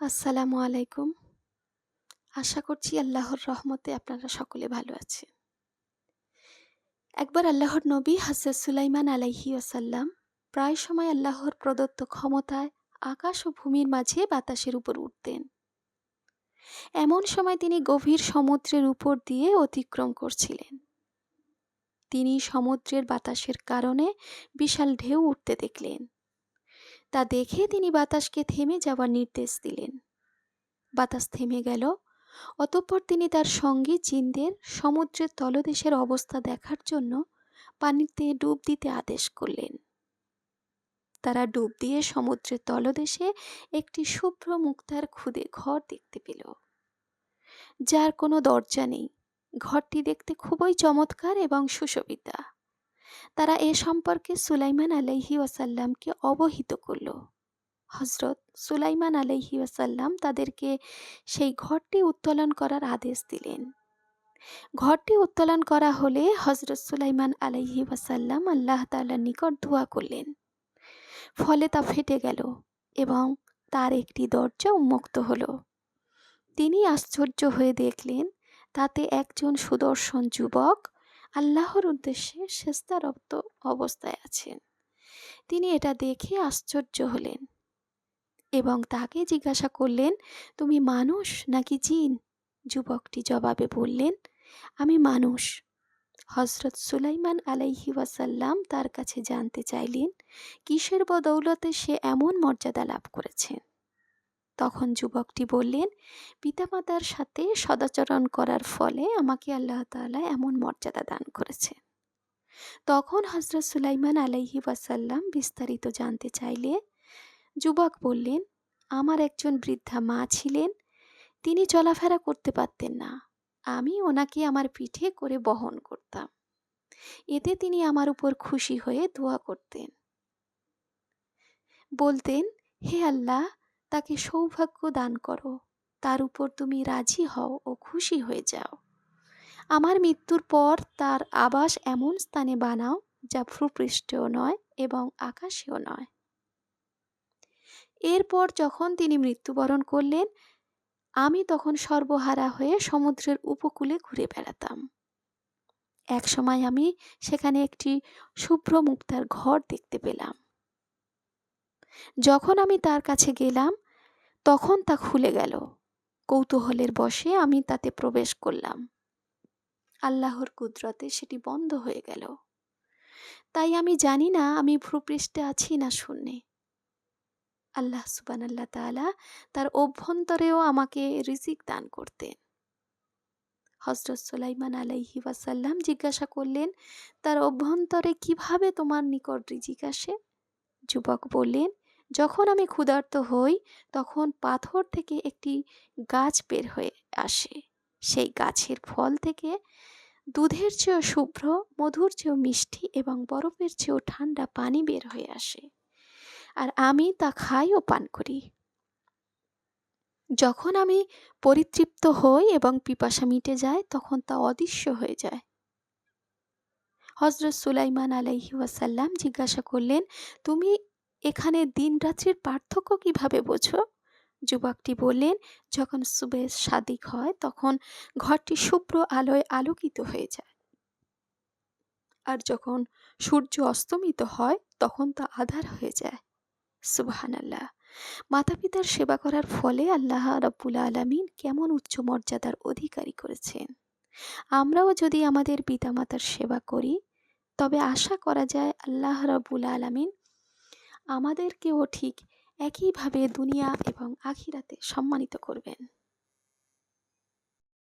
আসসালামু আলাইকুম। আশা করছি আল্লাহর রহমতে আপনারা সকলে ভালো আছেন। একবার আল্লাহর নবী হযরত সুলাইমান আলাইহি ওয়াসাল্লাম প্রায় সময় আল্লাহর প্রদত্ত ক্ষমতায় আকাশ ও ভূমির মাঝে বাতাসের উপর উঠতেন। এমন সময় তিনি গভীর সমুদ্রের উপর দিয়ে অতিক্রম করছিলেন। তিনি সমুদ্রের বাতাসের কারণে বিশাল ঢেউ উঠতে দেখলেন। তা দেখে তিনি বাতাসকে থেমে যাওয়ার নির্দেশ দিলেন। বাতাস থেমে গেল, অতঃপর তিনি তার সঙ্গী জিনদের সমুদ্রের তলদেশের অবস্থা দেখার জন্য পানিতে ডুব দিতে আদেশ করলেন। তারা ডুব দিয়ে সমুদ্রের তলদেশে একটি শুভ্র মুক্তার খুদে ঘর দেখতে পেল। যার কোনো দরজা নেই। ঘরটি দেখতে খুবই চমৎকার এবং সুশোভিতা। তারা এ সম্পর্কে সুলাইমান আলাইহি ওয়াসাল্লামকে অবহিত করল। হজরত সুলাইমান আলাইহি ওয়াসাল্লাম তাদেরকে সেই ঘরটি উত্তোলন করার আদেশ দিলেন। ঘরটি উত্তোলন করা হলে হজরত সুলাইমান আলাইহি ওয়াসাল্লাম আল্লাহ তাল্লার নিকট ধোয়া করলেন। ফলে তা ফেটে গেল এবং তার একটি দরজা উন্মুক্ত হলো। তিনি আশ্চর্য হয়ে দেখলেন, তাতে একজন সুদর্শন যুবক আল্লাহর উদ্দেশ্যে শেস্তারপ্ত অবস্থায় আছেন। তিনি এটা দেখে আশ্চর্য হলেন এবং তাকে জিজ্ঞাসা করলেন, তুমি মানুষ নাকি জিন? যুবকটি জবাবে বললেন, আমি মানুষ। হজরত সুলাইমান আলাইহি ওয়াসাল্লাম তার কাছে জানতে চাইলেন, কিসের বদৌলতে সে এমন মর্যাদা লাভ করেছেন? তখন যুবকটি বললেন, পিতামাতার সাথে সদাচরণ করার ফলে আমাকে আল্লাহ তালা এমন মর্যাদা দান করেছে তখন হজরত সুলাইমান আলাইহি ওয়াসাল্লাম বিস্তারিত জানতে চাইলে যুবক বললেন, আমার একজন বৃদ্ধা মা ছিলেন, তিনি চলাফেরা করতে পারতেন না। আমি ওনাকে আমার পিঠে করে বহন করতাম। এতে তিনি আমার উপর খুশি হয়ে দোয়া করতেন। বলতেন, হে আল্লাহ তাকে সৌভাগ্য দান করো। তার উপর তুমি রাজি হও ও খুশি হয়ে যাও। আমার মৃত্যুর পর তার আবাস এমন স্থানে বানাও যা ভূপৃষ্ঠেও নয় এবং আকাশেও নয়। এরপর যখন তিনি মৃত্যুবরণ করলেন, আমি তখন সর্বহারা হয়ে সমুদ্রের উপকূলে ঘুরে বেড়াতাম। এক সময় আমি সেখানে একটি শুভ্র মুক্তার ঘর দেখতে পেলাম। যখন আমি তার কাছে গেলাম তখন তা খুলে গেল। কৌতূহলের বসে আমি তাতে প্রবেশ করলাম। আল্লাহর কুদরতে সেটি বন্ধ হয়ে গেল। তাই আমি জানি না আমি ভ্রুপৃষ্ঠে আছি না শূন্যে। আল্লাহ সুবান আল্লাহ তালা তার অভ্যন্তরেও আমাকে রিজিক দান করতেন। হজরত সুলাইমান আলাইহি ওয়াসাল্লাম জিজ্ঞাসা করলেন, তার অভ্যন্তরে কীভাবে তোমার নিকট রিজিক আসে? যুবক বললেন যখন আমি ক্ষুধার্ত হই, তখন পাথর থেকে একটি গাছ বের হয়ে আসে। সেই গাছের ফল থেকে দুধের চেয়েও শুভ্র, মধুর চেয়েও মিষ্টি এবং বরফের চেয়েও ঠান্ডা পানি বের হয়ে আসে। আর আমি তা খাই ও পান করি। যখন আমি পরিতৃপ্ত হই এবং পিপাসা মিটে যায়, তখন তা অদৃশ্য হয়ে যায়। হজরত সুলাইমান আলাইহি ওয়াসাল্লাম জিজ্ঞাসা করলেন, তুমি এখানে দিন রাত্রির পার্থক্য কীভাবে বোঝো? যুবকটি বললেন, যখন সুবেশ সাদিক হয়, তখন ঘরটি শুভ্র আলোয় আলোকিত হয়ে যায়। আর যখন সূর্য অস্তমিত হয়, তখন তা আধার হয়ে যায়। সুবাহান আল্লাহ মাতা পিতার সেবা করার ফলে আল্লাহ রব্বুল আলমিন কেমন উচ্চ মর্যাদার অধিকারী করেছেন। আমরাও যদি আমাদের পিতামাতার সেবা করি, তবে আশা করা যায় আল্লাহ রব্বুল আলমিন আমাদেরকেও ঠিক একইভাবে দুনিয়া এবং আখিরাতে সম্মানিত করবেন।